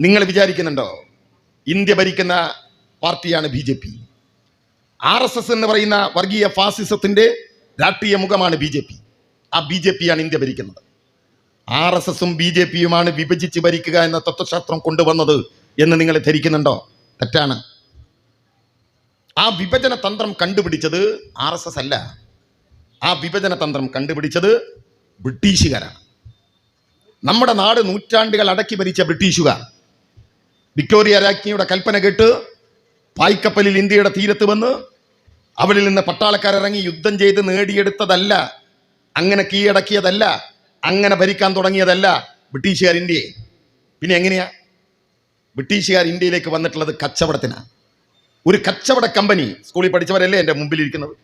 നിങ്ങൾ വിചാരിക്കുന്നുണ്ടോ? ഇന്ത്യ ഭരിക്കുന്ന പാർട്ടിയാണ് B J P. R S S എന്ന് പറയുന്ന വർഗീയ ഫാസിസത്തിന്റെ രാഷ്ട്രീയ മുഖമാണ് ബി ജെ പി. ആ ബി ജെ പിയാണ് ഇന്ത്യ ഭരിക്കുന്നത്. ആർ എസ് എസും ബി ജെ പിയുമാണ് വിഭജിച്ച് ഭരിക്കുക എന്ന തത്വശാസ്ത്രം കൊണ്ടുവന്നത് എന്ന് നിങ്ങൾ ധരിക്കുന്നുണ്ടോ? തെറ്റാണ്. ആ വിഭജന തന്ത്രം കണ്ടുപിടിച്ചത് ആർ എസ് എസ് അല്ല. ആ വിഭജന തന്ത്രം കണ്ടുപിടിച്ചത് ബ്രിട്ടീഷുകാരാണ്. നമ്മുടെ നാട് നൂറ്റാണ്ടുകൾ അടക്കി ഭരിച്ച ബ്രിട്ടീഷുകാർ. വിക്ടോറിയ രാജ്ഞിയുടെ കൽപ്പന കേട്ട് പായ്ക്കപ്പലിൽ ഇന്ത്യയുടെ തീരത്ത് വന്ന് അവരിൽ നിന്ന് പട്ടാളക്കാരിറങ്ങി യുദ്ധം ചെയ്ത് നേടിയെടുത്തതല്ല അങ്ങനെ കീഴടക്കിയതല്ല അങ്ങനെ ഭരിക്കാൻ തുടങ്ങിയതല്ല ബ്രിട്ടീഷുകാർ ഇന്ത്യയെ. പിന്നെ എങ്ങനെയാ? ബ്രിട്ടീഷുകാർ ഇന്ത്യയിലേക്ക് വന്നിട്ടുള്ളത് കച്ചവടത്തിനാണ് ഒരു കച്ചവട കമ്പനി സ്കൂളിൽ പഠിച്ചവരല്ലേ എന്റെ മുമ്പിലിരിക്കുന്നത്?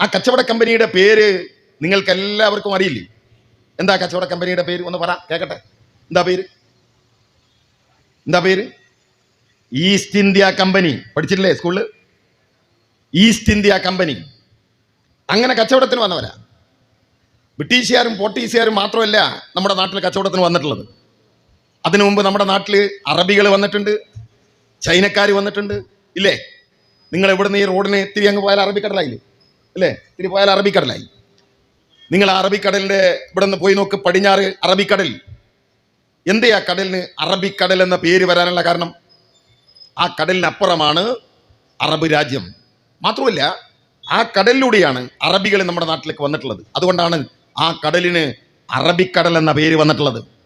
ആ കച്ചവട കമ്പനിയുടെ പേര് നിങ്ങൾക്ക് എല്ലാവർക്കും അറിയില്ലേ? എന്താ കച്ചവട കമ്പനിയുടെ പേര്? ഒന്ന് പറ കേക്കട്ടെ? എന്താ പേര്? എന്താ പേര്? ഈസ്റ്റ് ഇന്ത്യ കമ്പനി പഠിച്ചിട്ടില്ലേ സ്കൂളിൽ ഈസ്റ്റ് ഇന്ത്യ കമ്പനി അങ്ങനെ കച്ചവടത്തിന് വന്നവരാ. ബ്രിട്ടീഷുകാരും പോർട്ടീസുകാരും മാത്രമല്ല നമ്മുടെ നാട്ടിൽ കച്ചവടത്തിന് വന്നിട്ടുള്ളത്. അതിനു മുമ്പ് നമ്മുടെ നാട്ടിൽ അറബികൾ വന്നിട്ടുണ്ട് ചൈനക്കാർ വന്നിട്ടുണ്ട് ഇല്ലേ? നിങ്ങൾ ഇവിടുന്ന് ഈ റോഡിന് ഇത്തിരി അങ്ങ് പോയാൽ അറബിക്കടലായില്ലേ? അല്ലേ ഇത്തിരി പോയാൽ അറബിക്കടലായി. നിങ്ങൾ അറബിക്കടലിന്റെ ഇവിടെ നിന്ന് പോയി നോക്ക് പടിഞ്ഞാറ് അറബിക്കടൽ. എന്തേ ആ കടലിന് അറബിക്കടൽ എന്ന പേര് വരാനുള്ള കാരണം? ആ കടലിനപ്പുറമാണ് അറബ് രാജ്യം. മാത്രമല്ല ആ കടലിലൂടെയാണ് അറബികൾ നമ്മുടെ നാട്ടിലേക്ക് വന്നിട്ടുള്ളത്. അതുകൊണ്ടാണ് ആ കടലിന് അറബിക്കടൽ എന്ന പേര് വന്നിട്ടുള്ളത്.